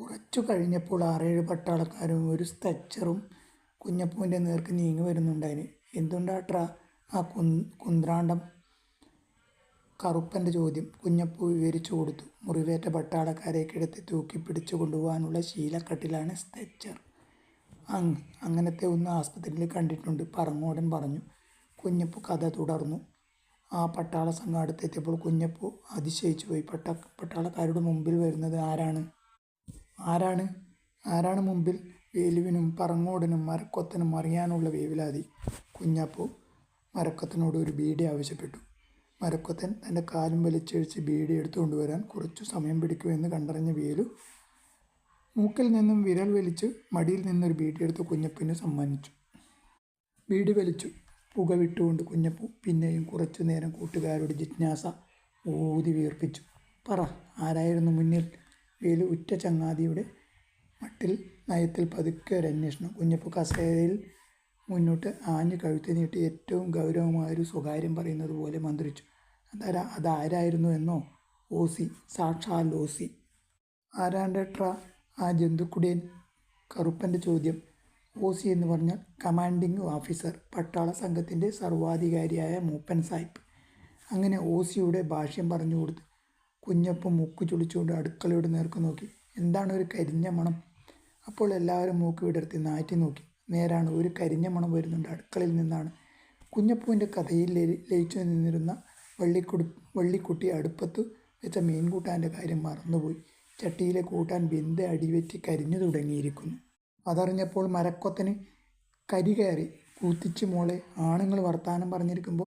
കുറച്ചു കഴിഞ്ഞപ്പോൾ ആറേഴ് പട്ടാളക്കാരും ഒരു സ്ട്രെച്ചറും കുഞ്ഞപ്പൂവിന്റെ നേർക്ക് നീങ്ങി വരുന്നുണ്ടായിന് എന്തുണ്ടാട്രാ ആ കുന്ത്രാണ്ടം? കറുപ്പന്റെ ചോദ്യം. കുഞ്ഞപ്പൂ വിവരിച്ചു കൊടുത്തു. മുറിവേറ്റ പട്ടാളക്കാരെ കിടത്തി തൂക്കി പിടിച്ചു കൊണ്ടുപോകാനുള്ള ശീലക്കട്ടിലാണ് സ്ട്രെച്ചർ അങ് അങ്ങനത്തെ ഒന്ന് ആസ്പത്രിയിൽ കണ്ടിട്ടുണ്ട് പറങ്ങോടൻ പറഞ്ഞു. കുഞ്ഞപ്പൂ കഥ തുടർന്നു. ആ പട്ടാള സംഘം അടുത്തെത്തിയപ്പോൾ കുഞ്ഞപ്പൂ അതിശയിച്ചു പോയി പട്ട പട്ടാളക്കാരുടെ മുമ്പിൽ വരുന്നത് ആരാണ്? ആരാണ്? ആരാണ് മുമ്പിൽ വേലുവിനും പറങ്ങോടനും മരക്കൊത്തനും അറിയാനുള്ള വേവിലാതി? കുഞ്ഞപ്പൂ മരക്കൊത്തനോട് ഒരു ബീഡി ആവശ്യപ്പെട്ടു. മരക്കൊത്തൻ തന്റെ കാലും വലിച്ചഴിച്ച് ബീഡി എടുത്തുകൊണ്ട് വരാൻ കുറച്ചു സമയം പിടിക്കുമെന്ന് കണ്ടറിഞ്ഞ വേലു മൂക്കിൽ നിന്നും വിരൽ വലിച്ച് മടിയിൽ നിന്നൊരു ബീഡി എടുത്ത് കുഞ്ഞപ്പൂവിന് സമ്മാനിച്ചു. ബീഡി വലിച്ചു. പുക വിട്ടുകൊണ്ട് കുഞ്ഞപ്പൂ പിന്നെയും കുറച്ചു നേരം കൂട്ടുകാരുടെ ജിജ്ഞാസ ഊതി വീർപ്പിച്ചു പറ ആരായിരുന്നു മുന്നിൽ? വേലു ഉറ്റ ചങ്ങാതിയുടെ മട്ടിൽ നയത്തിൽ പതുക്കെ ഒരു അന്വേഷണം. കുഞ്ഞപ്പു കസേരയിൽ മുന്നോട്ട് ആഞ്ഞ് കഴുത്തി നീട്ടി ഏറ്റവും ഗൗരവമായൊരു സ്വകാര്യം പറയുന്നത് പോലെ മന്ത്രിച്ചു. അതാരാ? അതാരായിരുന്നു എന്നോ? ഓസി സാക്ഷാൽ ഓസി. ആരാണ്ടട്ര ആ ജന്തുക്കുടിയൻ കറുപ്പന്റെ ചോദ്യം. ഓസി എന്ന് പറഞ്ഞാൽ കമാൻഡിംഗ് ഓഫീസർ പട്ടാള സംഘത്തിന്റെ സർവാധികാരിയായ മൂപ്പൻ സാഹിബ്. അങ്ങനെ ഓസിയുടെ ഭാഷ്യം പറഞ്ഞു കൊടുത്ത് കുഞ്ഞപ്പം മൂക്ക് ചുളിച്ചുകൊണ്ട് അടുക്കളയുടെ നേർക്ക് നോക്കി. എന്താണ് ഒരു കരിഞ്ഞ മണം? അപ്പോൾ എല്ലാവരും മൂക്ക് വിടർത്തി നാറ്റി നോക്കി. നേരാണ് ഒരു കരിഞ്ഞ മണം വരുന്നുണ്ട് അടുക്കളയിൽ നിന്നാണ്. കുഞ്ഞപ്പൂവിന്റെ കഥയിൽ ലയിച്ചു നിന്നിരുന്ന വള്ളിക്കുടി വള്ളിക്കുട്ടി അടുപ്പത്ത് വെച്ച മീൻകൂട്ടാന്റെ കാര്യം മറന്നുപോയി. ചട്ടിയിലെ കൂട്ടാൻ ബിന്ദ അടിവെറ്റി കരിഞ്ഞു തുടങ്ങിയിരിക്കുന്നു. അതറിഞ്ഞപ്പോൾ മരക്കൊത്തന് കരി കയറി കൂത്തിച്ച് മോളെ ആണുങ്ങൾ വർത്താനം പറഞ്ഞിരിക്കുമ്പോൾ